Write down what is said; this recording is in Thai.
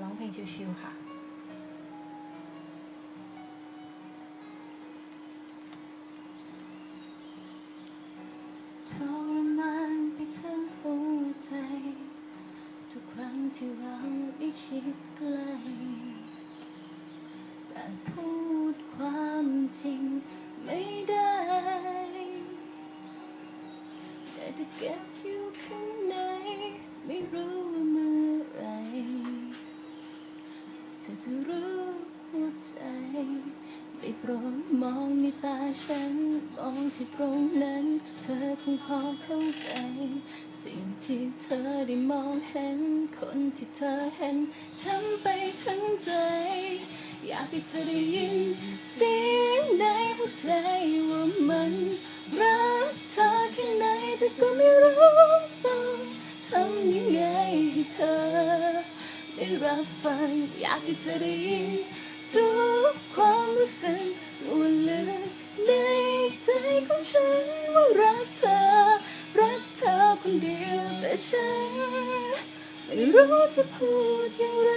ร้องเพลงชิวๆค่ะทรมานไปทั้งหัวใจ ทุกครั้งที่เราได้ชิดใกล้แต่พูดความจริงไม่ได้ แต่จะเก็บอยู่ข้าง ธอจะรู้หัวใจได้โปรดมองในตาฉัน มองที่ตรงนั้น เธอคงพอเข้าใจ สิ่งที่เธอได้มองเห็น คนที่เธอเห็นช้ำไปทั้งใจ อยากให้เธอได้ยิน เสียงในหัวใจว่ามันรักเธอแค่ไหนแต่ก็ไม่รู้ ได้รับฟังอยากให้เธอได้ยินทุกความรู้สึกส่วนลึกในใจของฉันว่ารักเธอ รักเธอคนเดียวแต่ฉัน ไม่รู้จะพูดอย่างไร